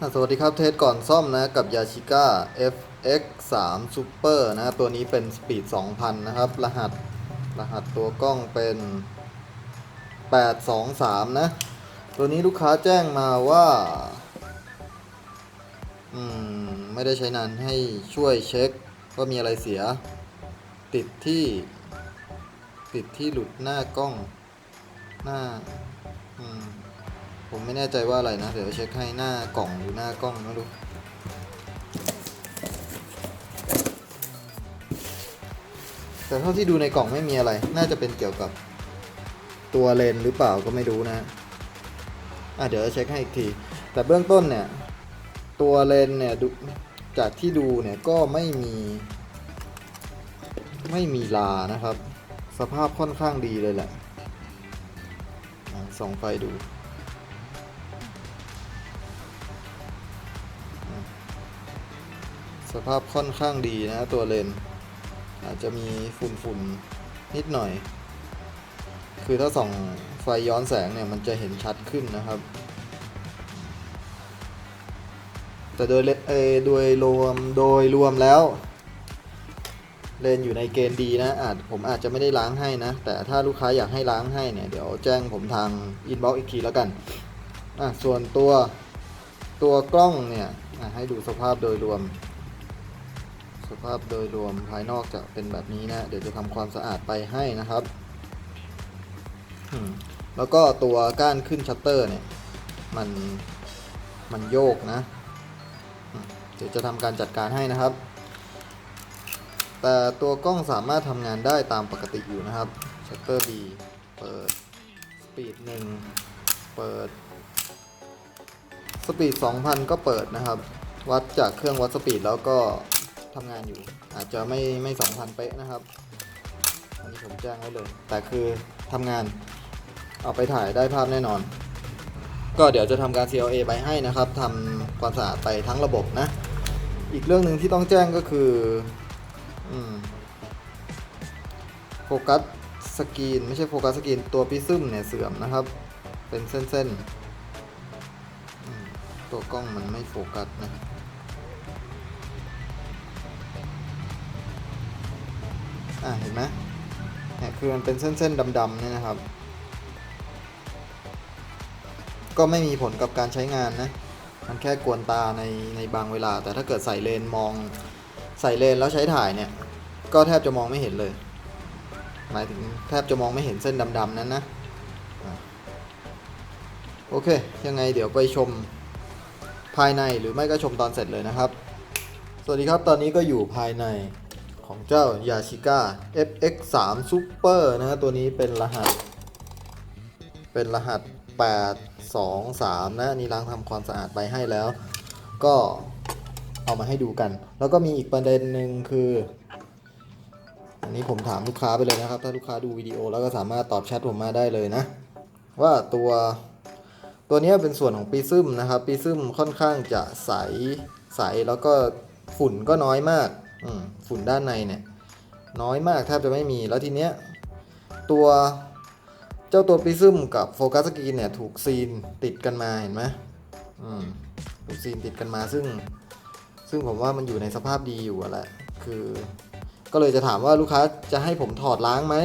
สวัสดีครับเทสก่อนซ่อมนะกับยาชิก้า FX 3 Super นะตัวนี้เป็น Speed 2000 นะครับ รหัสรหัสตัวกล้องเป็น 823 นะ ตัวนี้ลูกค้าแจ้งมาว่า อืม ไม่ได้ใช้นานให้ช่วยเช็คว่ามีอะไรเสีย ติดที่ ติดที่หลุดหน้ากล้อง หน้า อืม ผมไม่แน่ใจว่าอะไรนะ เดี๋ยวเช็คให้หน้ากล่องหรือหน้ากล้องไม่รู้แต่เท่าที่ดูในกล่องไม่มีอะไร น่าจะเป็นเกี่ยวกับตัวเลนหรือเปล่าก็ไม่รู้นะอะเดี๋ยวจะเช็คให้อีกที แต่เบื้องต้นเนี่ย ตัวเลนเนี่ยดูจากที่ดูเนี่ยก็ไม่มี ไม่มีลานะครับ สภาพค่อนข้างดีเลยแหละส่องไฟดู สภาพค่อนข้างดีนะตัวเลน อาจจะมีฝุ่นฝุ่นนิดหน่อย คือถ้าส่องไฟย้อนแสงเนี่ยมันจะเห็นชัดขึ้นนะครับ แต่โดยเอโดยรวมโดยรวมแล้ว เลนอยู่ในเกณฑ์ดีนะอาจผมอาจจะไม่ได้ล้างให้นะ แต่ถ้าลูกค้าอยากให้ล้างให้เนี่ย เดี๋ยวแจ้งผมทางอินบ็อกซ์อีกทีแล้วกันอะส่วนตัวตัวกล้องเนี่ยให้ดูสภาพโดยรวม สภาพโดยรวมภายนอกจะเป็นแบบนี้นะ เดี๋ยวจะทำความสะอาดไปให้นะครับ แล้วก็ตัวก้านขึ้นชัตเตอร์เนี่ย มันมันโยกนะ เดี๋ยวจะทำการจัดการให้นะครับ แต่ตัวกล้องสามารถทำงานได้ตามปกติอยู่นะครับชัตเตอร์ B เปิดสปีดหนึ่งเปิดสปีด 2,000 ก็เปิดนะครับ วัดจากเครื่องวัดสปีดแล้วก็ ทำงานอยู่ อาจจะไม่ไม่2,000เป๊ะนะครับ อันนี้ผมแจ้งไว้เลย แต่คือทำงานเอาไปถ่ายได้ภาพแน่นอน ก็เดี๋ยวจะทำการ CLA ไปให้นะครับทำความสะอาดไปทั้งระบบนะ อีกเรื่องหนึ่งที่ต้องแจ้งก็คืออโฟกัสสกรีนไม่ใช่โฟกัสสกรีนตัวพิซึมเนี่ยเสื่อมนะครับ เป็นเส้นๆตัวกล้องมันไม่โฟกัสนะ อะเห็นไหมเนี่ยคือมันเป็นเส้นๆดำๆเนี่ยนะครับ ก็ไม่มีผลกับการใช้งานนะ มันแค่กวนตาในในบางเวลา แต่ถ้าเกิดใส่เลนมองใส่เลนแล้วใช้ถ่ายเนี่ย ก็แทบจะมองไม่เห็นเลย หมายถึงแทบจะมองไม่เห็นเส้นดำๆนั้นนะโอเค ยังไงเดี๋ยวไปชมภายในหรือไม่ก็ชมตอนเสร็จเลยนะครับ สวัสดีครับ ตอนนี้ก็อยู่ภายใน ของเจ้ายาชิก้า FX 3 Super นะฮะตัวนี้เป็นรหัส เป็นรหัส 823 นะนนี่ล้างทำความสะอาดไปให้แล้ว ก็เอามาให้ดูกัน แล้วก็มีอีกประเด็นหนึ่งคือ อันนี้ผมถามลูกค้าไปเลยนะครับ ถ้าลูกค้าดูวิดีโอแล้วก็สามารถตอบแชทผมมาได้เลยนะ ว่าตัวตัวนี้เป็นส่วนของปีซึมนะครับปีซึมค่อนข้างจะใสใสแล้วก็ฝุ่นก็น้อยมาก ฝุ่นด้านในเนี่ยน้อยมากแทบจะไม่มีแล้วทีเนี้ยตัวเจ้าตัวปีซึมกับโฟกัสสกรีนเนี่ยถูกซีนติดกันมาเห็นไหมอืมถูกซีนติดกันมาซึ่ง ซึ่งผมว่ามันอยู่ในสภาพดีอยู่แหละคือ ก็เลยจะถามว่าลูกค้าจะให้ผมถอดล้างไหม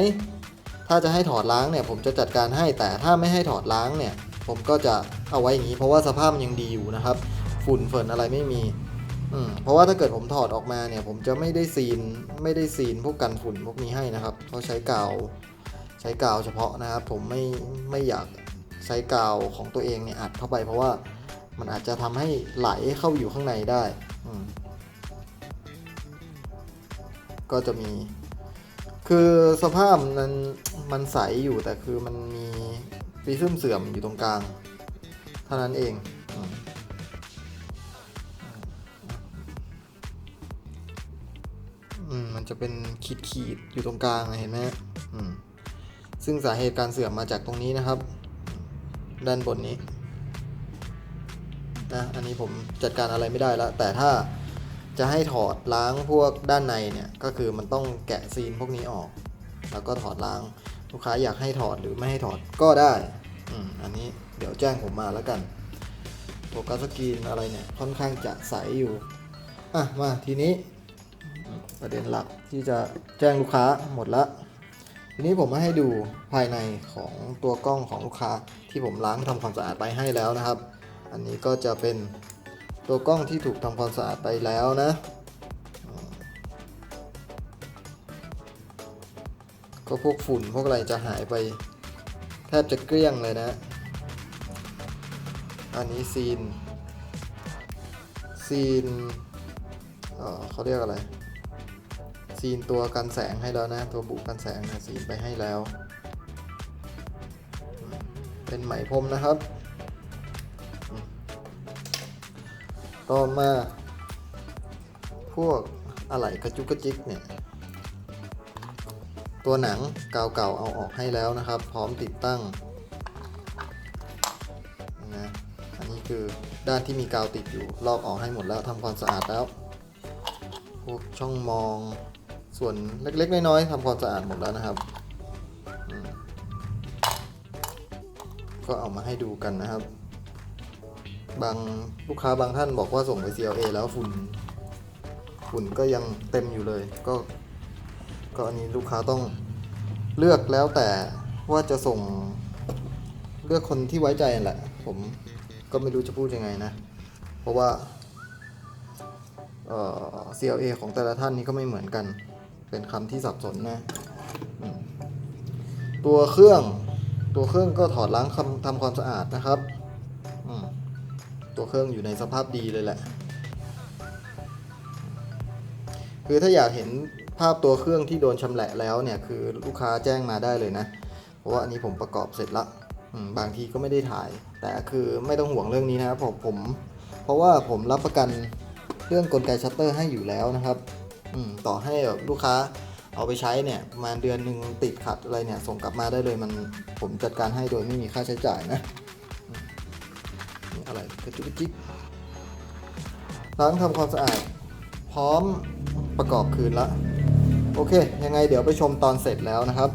ถ้าจะให้ถอดล้างเนี่ยผมจะจัดการให้แต่ถ้าไม่ให้ถอดล้างเนี่ย ผมก็จะเอาไว้อย่างนี้ เพราะว่าสภาพมันยังดีอยู่นะครับ ฝุ่นเฟินอะไรไม่มี อืมเพราะว่าถ้าเกิดผมถอดออกมาเนี่ย ผมจะไม่ได้ซีนไม่ได้ซีนพวกกันฝุ่นพวกนี้ให้นะครับเพราะใช้กาวใช้กาวเฉพาะนะครับ ผมไม่ไม่อยากใช้กาวของตัวเองเนี่ยอัดเข้าไป เพราะว่ามันอาจจะทำให้ไหลเข้าอยู่ข้างในได้อืมก็จะมี คือสภาพมันมันใสอยู่แต่คือมันมีปีซึมเสื่อมอยู่ตรงกลาง เท่านั้นเอง อืมมันจะเป็นขีดขีดอยู่ตรงกลางเห็นไหมอืมซึ่งสาเหตุการเสื่อมมาจากตรงนี้นะครับ ด้านบนนี้นะอันนี้ผมจัดการอะไรไม่ได้แล้ว แต่ถ้าจะให้ถอดล้างพวกด้านในเนี่ยก็คือมันต้องแกะซีนพวกนี้ออก แล้วก็ถอดล้างลูกค้าอยากให้ถอดหรือไม่ให้ถอดก็ได้อืมอันนี้เดี๋ยวแจ้งผมมาแล้วกันโฟกัสกรีนอะไรเนี่ยค่อนข้างจะใสอยู่อะมาทีนี้ ประเด็นหลักที่จะแจ้งลูกค้าหมดละทีนี้ผมมาให้ดูภายในของตัวกล้องของลูกค้าที่ผมล้างทำความสะอาดไปให้แล้วนะครับ อันนี้ก็จะเป็นตัวกล้องที่ถูกทำความสะอาดไปแล้วนะ ก็พวกฝุ่นพวกอะไรจะหายไป แทบจะเกลี้ยงเลยนะ อันนี้ซีนซีนเเขาเรียกอะไร ซีนตัวกันแสงให้แล้วนะ ตัวบุกันแสงนะซีนไปให้แล้ว เป็นไหมพรมนะครับ ต่อมา พวกอะไหล่กระจุกกระจิกเนี่ย ตัวหนังเก่าๆเอาออกให้แล้วนะครับ พร้อมติดตั้งนะอันนี้คือด้านที่มีกาวติดอยู่ลอกออกให้หมดแล้วทำความสะอาดแล้วพวกช่องมอง ส่วนเล็ก ๆ น้อยๆทำความสะอาดหมดแล้วนะครับก็เอามาให้ดูกันนะครับ บางลูกค้าบางท่านบอกว่าส่งไป CLA แล้วฝุ่นฝุ่นก็ยังเต็มอยู่เลย ก็ก็อันนี้ลูกค้าต้องเลือกแล้วแต่ว่าจะส่งเลือกคนที่ไว้ใจแหละ ผมก็ไม่รู้จะพูดยังไงนะ เพราะว่าเอ่อ CLA ของแต่ละท่านนี่ก็ไม่เหมือนกัน เป็นคำที่สับสนนะ ตัวเครื่องตัวเครื่องก็ถอดล้างคำทำความสะอาดนะครับ ตัวเครื่องอยู่ในสภาพดีเลยแหละ คือถ้าอยากเห็นภาพตัวเครื่องที่โดนชำแหละแล้วเนี่ยคือลูกค้าแจ้งมาได้เลยนะ เพราะว่าอันนี้ผมประกอบเสร็จละบางทีก็ไม่ได้ถ่าย แต่คือไม่ต้องห่วงเรื่องนี้นะครับผมผม เพราะว่าผมรับประกันเรื่องกลไกชัตเตอร์ให้อยู่แล้วนะครับ ต่อให้แบบลูกค้าเอาไปใช้เนี่ยประมาณเดือนหนึ่งติดขัดอะไรเนี่ยส่งกลับมาได้เลยมันผมจัดการให้โดยไม่มีค่าใช้จ่ายนะอืมนี่อะไรกระจุกกระจิกล้างทำความสะอาด พร้อมประกอบคืนละ โอเค ยังไงเดี๋ยวไปชมตอนเสร็จแล้วนะครับ